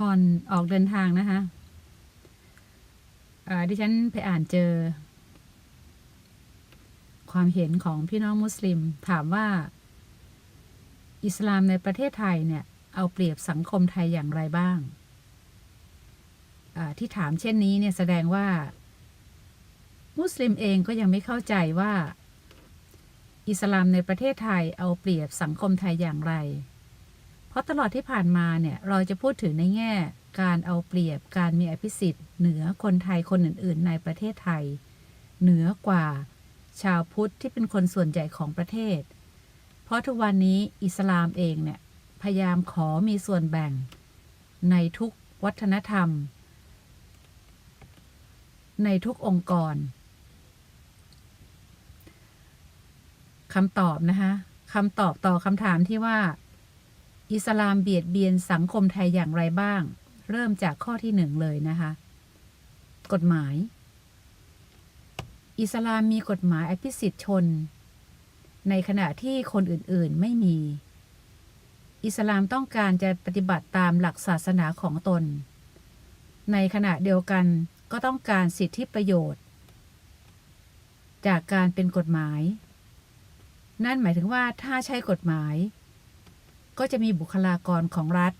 ก่อนออกเดินทางนะคะอ่าดิฉันไปอ่านเจอ ความเห็นของพี่น้องมุสลิม ถามว่า อิสลามในประเทศไทยเนี่ย เอาเปรียบสังคมไทยอย่างไรบ้างอ่าที่ถามเช่นนี้เนี่ยแสดงว่า มุสลิมเองก็ยังไม่เข้าใจว่า อิสลามในประเทศไทยเอาเปรียบสังคมไทยอย่างไร ราะตลอดที่ผ่านมาเนี่ยเราจะพูดถึงในแง่การเอาเปรียบการมีอภิสิทธิ์ เหนือคนไทยคนอื่น ๆ ในประเทศไทย เหนือกว่าชาวพุทธที่เป็นคนส่วนใหญ่ของประเทศ เพราะทุกวันนี้อิสลามเองเนี่ยพยายามขอมีส่วนแบ่งในทุกวัฒนธรรม ในทุกองค์กรคำตอบนะคะคำตอบต่อคำถามที่ว่า อิสลามเบียดเบียนสังคมไทยอย่างไรบ้าง เริ่มจากข้อที่หนึ่งเลยนะคะ กฎหมาย อิสลามมีกฎหมายอภิสิทธิชน ในขณะที่คนอื่นๆไม่มี อิสลามต้องการจะปฏิบัติตามหลักศาสนาของตน ในขณะเดียวกันก็ต้องการสิทธิประโยชน์ จากการเป็นกฎหมาย นั่นหมายถึงว่าถ้าใช้กฎหมาย ก็จะมีบุคลากรของรัฐ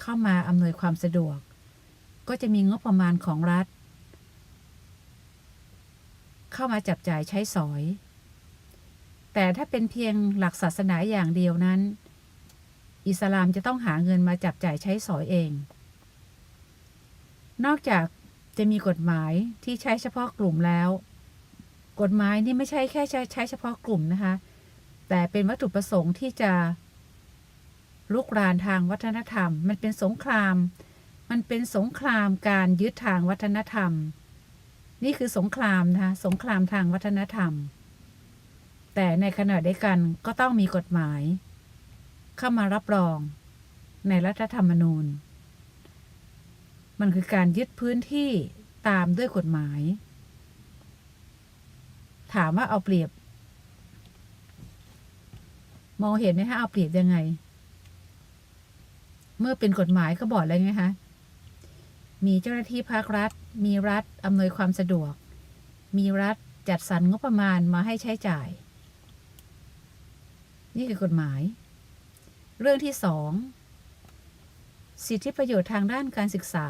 เข้ามาอำนวยความสะดวก ก็จะมีงบประมาณของรัฐ เข้ามาจับจ่ายใช้สอย แต่ถ้าเป็นเพียงหลักศาสนาอย่างเดียวนั้น อิสลามจะต้องหาเงินมาจับจ่ายใช้สอยเอง นอกจากจะมีกฎหมายที่ใช้เฉพาะกลุ่มแล้ว กฎหมายนี่ไม่ใช่แค่ใช้ใช้เฉพาะกลุ่มนะคะ แต่เป็นวัตถุประสงค์ที่จะ ลุกรานทางวัฒนธรรม มันเป็นสงคราม มันเป็นสงครามการยึดทางวัฒนธรรม นี่คือสงครามนะคะสงครามทางวัฒนธรรม แต่ในขณะเดียวกันก็ต้องมีกฎหมาย เข้ามารับรองในรัฐธรรมนูญ มันคือการยึดพื้นที่ตามด้วยกฎหมาย ถามว่าเอาเปรียบ มองเห็นไหมคะเอาเปรียบยังไง เมื่อเป็นกฎหมายก็บอกแล้วไงคะมีเจ้าหน้าที่ภาครัฐ มีรัฐอำนวยความสะดวก มีรัฐจัดสรรงบประมาณมาให้ใช้จ่าย นี่คือกฎหมาย เรื่องที่สองสิทธิประโยชน์ทางด้านการศึกษา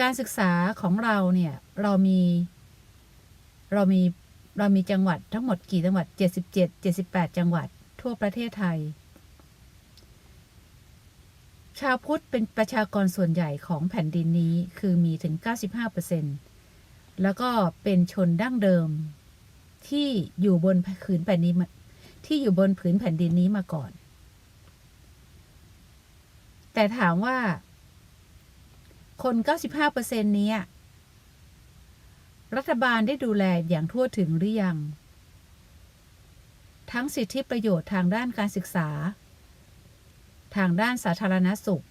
การศึกษาของเราเนี่ย เรามี เรามี เรามีจังหวัดทั้งหมดกี่จังหวัด 77 78 จังหวัด ทั่วประเทศไทย ชาวพุทธเป็นประชากรส่วนใหญ่ของแผ่นดินนี้คือมีถึง 95%แล้วก็เป็นชนดั้งเดิม ที่อยู่บนผืนแผ่นดินที่อยู่บนผืนแผ่นดินนี้มาก่อน แต่ถามว่า คน 95%เนี้รัฐบาลได้ดูแลอย่างทั่วถึงหรือยัง ทั้งสิทธิประโยชน์ทางด้านการศึกษา ทางด้านสาธารณสุข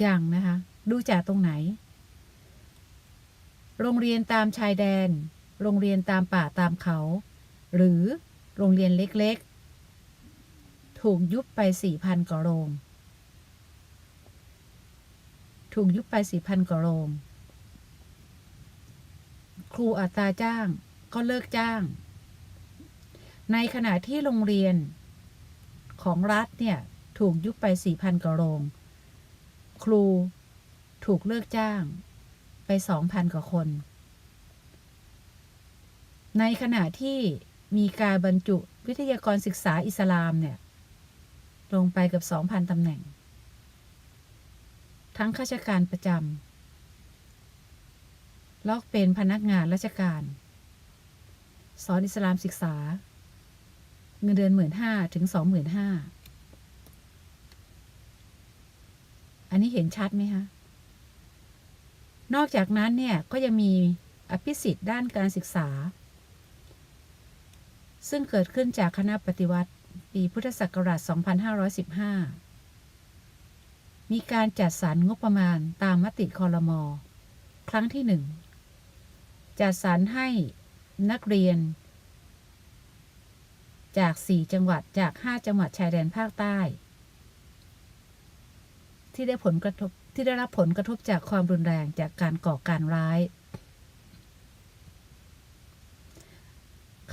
อยังนะคะ ดูจากตรงไหน โรงเรียนตามชายแดน โรงเรียนตามป่าตามเขา หรือโรงเรียนเล็กๆ ถูกยุบไปสี่พันกว่าโรง ถูกยุบไปสี่พันกว่าโรง ครูอัตราจ้างก็เลิกจ้าง ในขณะที่โรงเรียนของรัฐเนี่ย ถูกยุบไปสี่พันกว่าโรง ครูถูกเลิกจ้างไปสองพันกว่าคน ในขณะที่มีการบรรจุวิทยากรศึกษาอิสลามเนี่ย ลงไปกับสองพันตำแหน่ง ทั้งข้าราชการประจำลอกเป็นพนักงานราชการ สอนอิสลามศึกษา เงินเดือนหมื่นห้าถึงสองหมื่นห้า อันนี้เห็นชัดไหมคะ นอกจากนั้นเนี่ยก็ยังมีอภิสิทธิ์ด้านการศึกษา ซึ่งเกิดขึ้นจากคณะปฏิวัติ ปีพุทธศักราช 2515 มีการจัดสรรงบประมาณตามมติคอรมอครั้งที่หนึ่งจัดสรรให้นักเรียน จาก 4 จังหวัดจาก 5 จังหวัดชายแดนภาคใต้ ที่ได้ผลกระทบที่ได้รับผลกระทบจากความรุนแรงจากการก่อการร้าย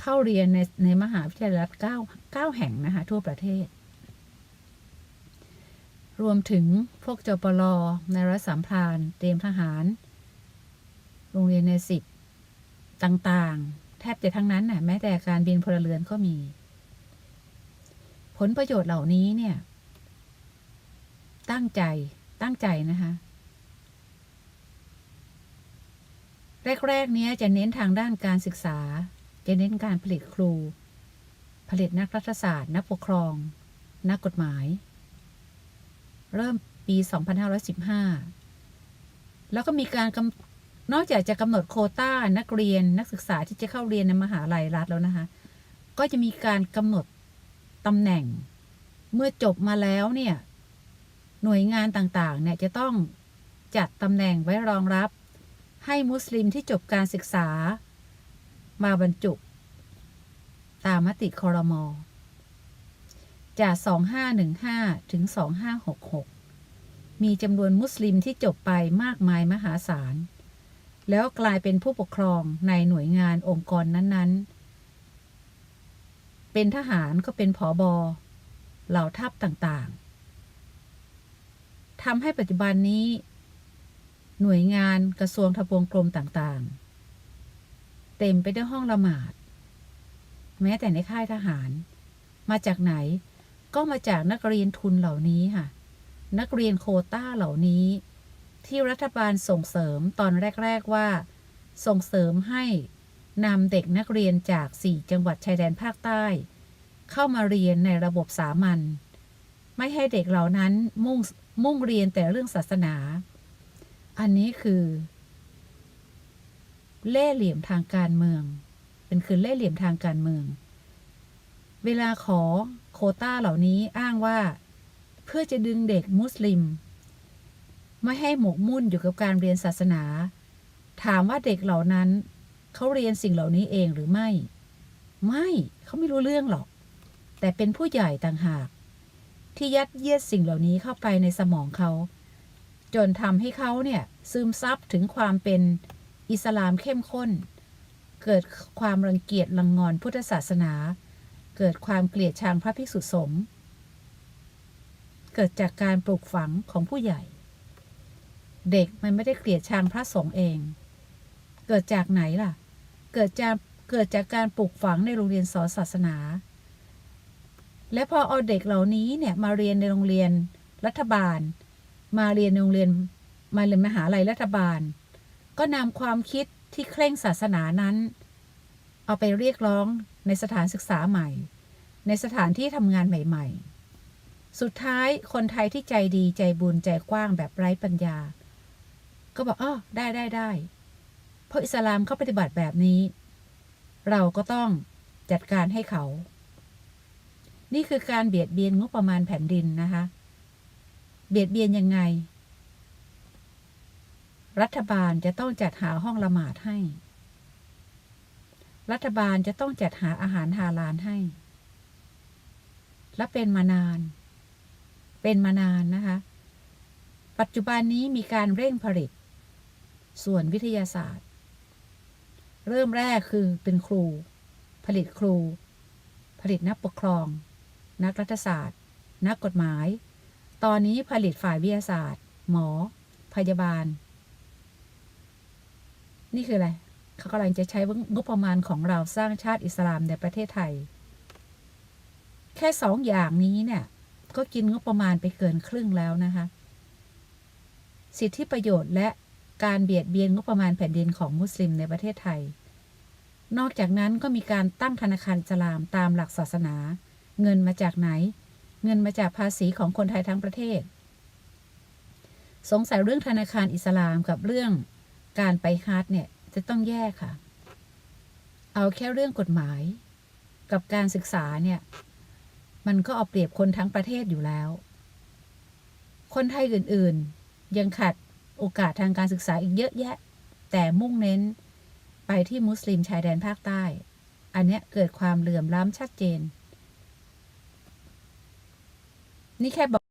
เข้าเรียนในในมหาวิทยาลัยรัฐเก้าเก้าแห่งนะคะทั่วประเทศ รวมถึงพวกจปลในรัฐสามพานเตรียมทหาร โรงเรียนในสิบต่างๆ แทบจะทั้งนั้นน่ะแม้แต่การบินพลเรือนก็มี ผลประโยชน์เหล่านี้เนี่ย ตั้งใจตั้งใจนะคะ แรกๆเนี้ยจะเน้นทางด้านการศึกษา จะเน้นการผลิตครู ผลิตนักรัฐศาสตร์ นักปกครอง นักกฎหมาย เริ่มปี 2515 แล้วก็มีการกำนอกจากจะกำหนดโคต้านักเรียนนักศึกษาที่จะเข้าเรียนในมหาลัยรัฐแล้วนะคะ ก็จะมีการกำหนดตำแหน่ง เมื่อจบมาแล้วเนี่ย หน่วยงานต่างๆ เนี่ย จะต้องจัดตำแหน่งไว้รองรับ ให้มุสลิมที่จบการศึกษา มาบรรจุ ตามมติคอรมอจาก 2515 ถึง 2566 มีจำนวนมุสลิมที่จบไปมากมายมหาศาล แล้วกลายเป็นผู้ปกครองในหน่วยงานองค์กรนั้นๆ เป็นทหารก็เป็นผอบอเหล่าทัพต่างๆ ทำให้ปัจจุบันนี้ หน่วยงานกระทรวงทบวงกรมต่างๆ เต็มไปด้วยห้องละหมาด แม้แต่ในค่ายทหาร มาจากไหนก็มาจากนักเรียนทุนเหล่านี้ค่ะ นักเรียนโคต้าเหล่านี้ ที่รัฐบาลส่งเสริมตอนแรก ๆว่า ส่งเสริมให้นำเด็กนักเรียนจาก 4 จังหวัดชายแดนภาคใต้ เข้ามาเรียนในระบบสามัญไม่ให้เด็กเหล่านั้นมุ่ง มุ่งเรียนแต่เรื่องศาสนา อันนี้คือ เล่เหลี่ยมทางการเมือง เป็นคือเล่เหลี่ยมทางการเมือง เวลาขอโคต้าเหล่านี้อ้างว่า เพื่อจะดึงเด็กมุสลิม ไม่ให้หมกมุ่นอยู่กับการเรียนศาสนา ถามว่าเด็กเหล่านั้น เขาเรียนสิ่งเหล่านี้เองหรือไม่ ไม่เขาไม่รู้เรื่องหรอก แต่เป็นผู้ใหญ่ต่างหาก ที่ยัดเยียดสิ่งเหล่านี้เข้าไปในสมองเขา จนทำให้เขาเนี่ยซึมซับถึงความเป็นอิสลามเข้มข้น เกิดความรังเกียจรังงอนพุทธศาสนา เกิดความเกลียดชังพระภิกษุสงฆ์เกิดจากการปลูกฝังของผู้ใหญ่ เด็กมันไม่ได้เกลียดชังพระสงฆ์เอง เกิดจากไหนล่ะ เกิดจากเกิดจากการปลูกฝังในโรงเรียนสอนศาสนา และพอเอาเด็กเหล่านี้เนี่ยมาเรียนในโรงเรียนรัฐบาล มาเรียนในโรงเรียนมาเรียนมหาลัยรัฐบาล ก็นำความคิดที่เคร่งศาสนานั้น เอาไปเรียกร้องในสถานศึกษาใหม่ ในสถานที่ทำงานใหม่ ๆ สุดท้ายคนไทยที่ใจดีใจบุญใจกว้างแบบไร้ปัญญา ก็บอกอ้อได้ได้ได้เพราะอิสลามเขาปฏิบัติแบบนี้ เราก็ต้องจัดการให้เขา นี่คือการเบียดเบียนงบประมาณแผ่นดินนะคะ เบียดเบียนยังไง รัฐบาลจะต้องจัดหาห้องละหมาดให้ รัฐบาลจะต้องจัดหาอาหารฮาลาลให้ และเป็นมานาน เป็นมานานนะคะ ปัจจุบันนี้มีการเร่งผลิต ส่วนวิทยาศาสตร์ เริ่มแรกคือเป็นครู ผลิตครู ผลิตนักปกครอง นักรัฐศาสตร์ นักกฎหมาย ตอนนี้ผลิตฝ่ายวิทยาศาสตร์ หมอ พยาบาล นี่คืออะไร เขากำลังจะใช้งบประมาณของเราสร้างชาติอิสลามในประเทศไทย แค่สองอย่างนี้เนี่ย ก็กินงบประมาณไปเกินครึ่งแล้วนะคะ สิทธิประโยชน์และการเบียดเบียนงบประมาณแผ่นดินของมุสลิมในประเทศไทย นอกจากนั้นก็มีการตั้งธนาคารอิสลามตามหลักศาสนา เงินมาจากไหน เงินมาจากภาษีของคนไทยทั้งประเทศ สงสัยเรื่องธนาคารอิสลามกับเรื่องการไปฮัจญ์เนี่ยจะต้องแยกค่ะ เอาแค่เรื่องกฎหมาย กับการศึกษาเนี่ย มันก็เอาเปรียบคนทั้งประเทศอยู่แล้ว คนไทยอื่นๆ ยังขาดโอกาสทางการศึกษาอีกเยอะแยะ แต่มุ่งเน้นไปที่มุสลิมชายแดนภาคใต้ อันเนี้ยเกิดความเหลื่อมล้ำชัดเจน นี่แค่บอก